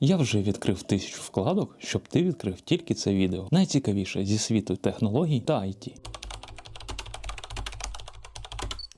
Я вже відкрив тисячу вкладок, щоб ти відкрив тільки це відео. Найцікавіше зі світу технологій та IT.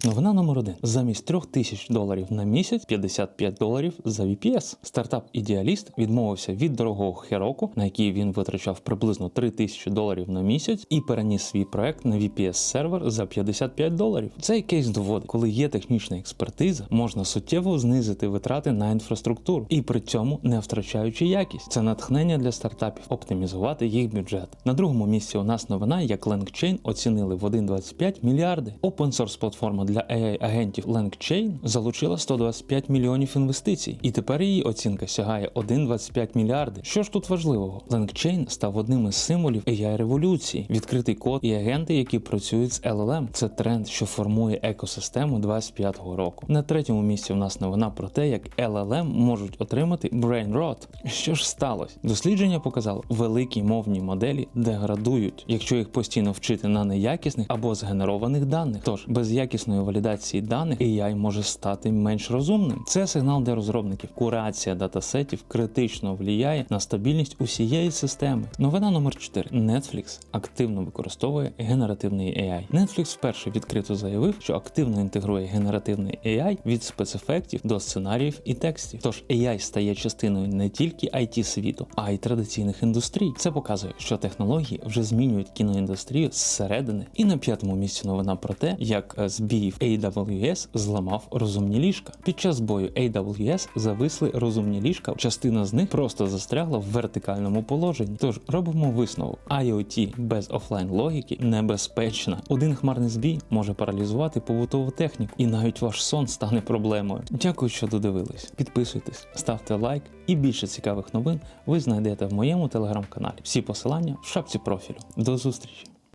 Новина номер один. Замість 3000 доларів на місяць 55 доларів за VPS. Стартап Ідеаліст відмовився від дорогого Heroku, на який він витрачав приблизно 3000 доларів на місяць, і переніс свій проект на VPS сервер за 55 доларів. Цей кейс доводить, коли є технічна експертиза, можна суттєво знизити витрати на інфраструктуру і при цьому не втрачаючи якість. Це натхнення для стартапів оптимізувати їх бюджет. На другому місці у нас новина, як LangChain оцінили в 1,25 мільярди. Open source платформа для AI-агентів LangChain залучила 125 мільйонів інвестицій, і тепер її оцінка сягає 1,25 мільярди. Що ж тут важливого? LangChain став одним із символів AI революції, відкритий код і агенти, які працюють з LLM. Це тренд, що формує екосистему 25-го року. На третьому місці у нас новина про те, як LLM можуть отримати brain rot. Що ж сталося? Дослідження показало, великі мовні моделі деградують, якщо їх постійно вчити на неякісних або згенерованих даних. Тож без якісної валідації даних AI може стати менш розумним. Це сигнал для розробників. Курація датасетів критично впливає на стабільність усієї системи. Новина номер 4. Netflix активно використовує генеративний AI. Netflix вперше відкрито заявив, що активно інтегрує генеративний AI від спецефектів до сценаріїв і текстів. Тож AI стає частиною не тільки IT світу, а й традиційних індустрій. Це показує, що технології вже змінюють кіноіндустрію зсередини. І на п'ятому місці новина про те, як е, збій AWS зламав розумні ліжка. Під час бою AWS зависли розумні ліжка. Частина з них просто застрягла в вертикальному положенні. Тож робимо висновок: IoT без офлайн логіки небезпечна. Один хмарний збій може паралізувати побутову техніку, і навіть ваш сон стане проблемою. Дякую, що додивились. Підписуйтесь, ставте лайк і більше цікавих новин ви знайдете в моєму телеграм-каналі. Всі посилання в шапці профілю. До зустрічі!